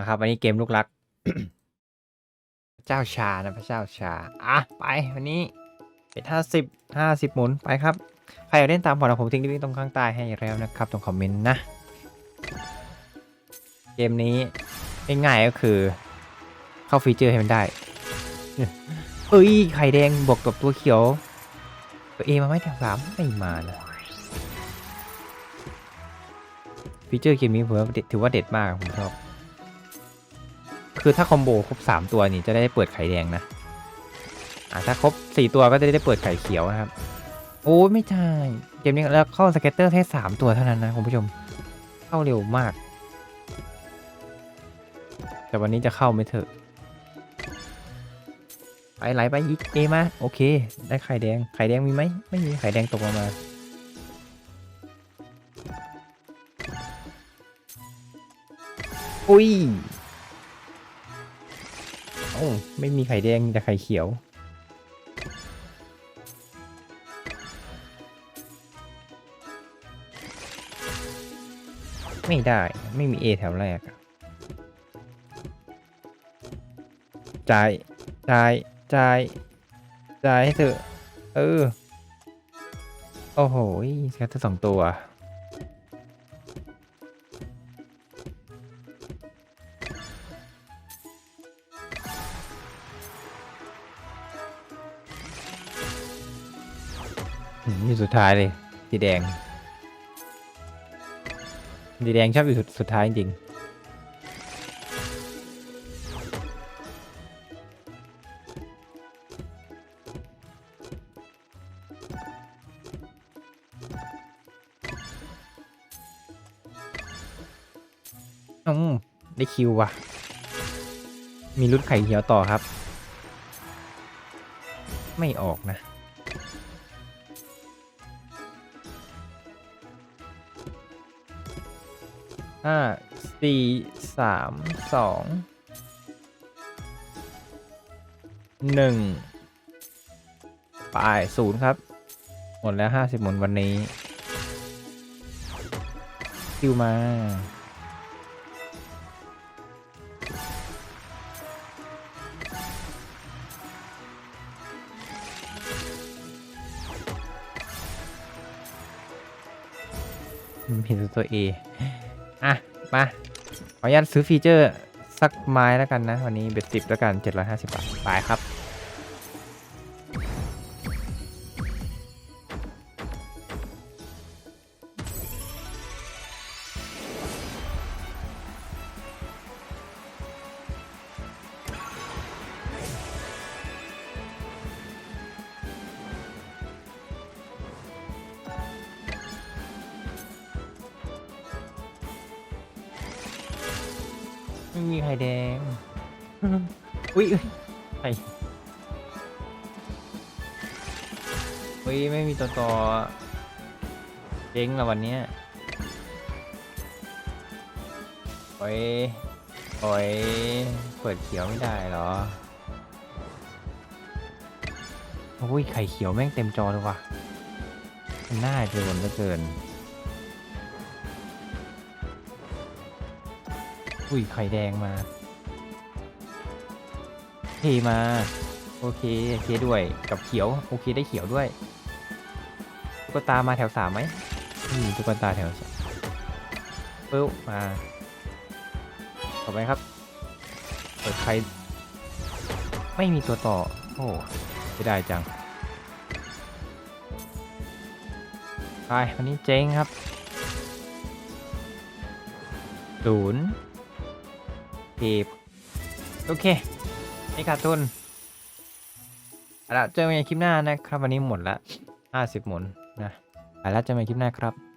นะครับวันนี้เกมลูกรัก เจ้าชานะพระเจ้าชา อะ ไปวันนี้เป็นห้าสิบห้าสิบหมุนไปครับ ใครอยากเล่นตามพอร์ตผมทิ้งลิงก์ตรงข้างใต้ให้แล้วนะครับ ตรงคอมเมนต์นะ เกมนี้ง่ายๆก็คือ เข้าฟีเจอร์ให้มันได้ เอ้ย ไข่แดงบวกกับตัวเขียว ตัวเอมาไหม่แถวสามไม่มานะฟีเจอร์เกมนี้ผมถือว่าเด็ดมากผมชอบ คือถ้าคอมโบครบสามตัวนี่จะได้เปิดไข่แดงนะอ่าถ้าครบสี่ตัวก็จะได้เปิดไข่เขียวนะครับ โอ้ไม่ใช่เกมนี้แล้วเข้าสเก็ตเตอร์แค่สามตัวเท่านั้นนะคุณผู้ชม เข้าเร็วมาก แต่วันนี้จะเข้าไม่เถอะไปไหลไปอีกเอมาโอเค ได้ไข่แดงไข่แดงมีไหมไม่มีไข่แดงตกลงมาอุ้ย ไม่มีไข่แดงมีแต่ไข่เขียว ไม่ได้ไม่มี A แถวแรกจ่ายจ่ายจ่ายจ่ายให้เถอะเออ โอ้โหแค่สองตัว อืมอยู่สุดท้ายเลยสีแดงสีแดงชอบอยู่สุดสุดท้ายจริงอืมได้คิวว่ะ มีรุดไข่เขียวต่อครับ ไม่ออกนะ ห้าสี่สามสองหนึ่งไปศูนย์ครับ หมดแล้วห้าสิบหมุนวันนี้คิวมาอืมเห็นตัว A อ่ อะมา ขออนุญาตซื้อฟีเจอร์สักไม้แล้วกันนะ วันนี้เบ็ดสิบแล้วกัน 750 บาท ไปครับ ไม่มีไข่แดง อุ้ยอุ๊ยไข่อุ้ยไม่มีตัวต่อเจ๊งละวันเนี้ยโอ้ยโอ้ยเปิดเขียวไม่ได้เหรอ โอ้ยไข่เขียวแม่งเต็มจอเลยว่ะมันน่าจะโดนเหลือเกิน อุ้ยไข่แดงมาเทมา โอเคเคด้วยกับเขียว โอเคได้เขียวด้วยตุ๊กตามาแถวสามไหมไม่มีตุ๊กตาแถวสามปึ๊บมาต่อไปครับเปิดใคร ไม่มีตัวต่อ โอ้ไม่ได้จังไปวันนี้เจ๊งครับศูนย์ ทีบโอเคไม่ขาดทุนเอาละเจอกันในคลิปหน้านะครับ วันนี้หมดละ50 หมุนนะไปแล้วเจอกันในคลิปหน้าครับ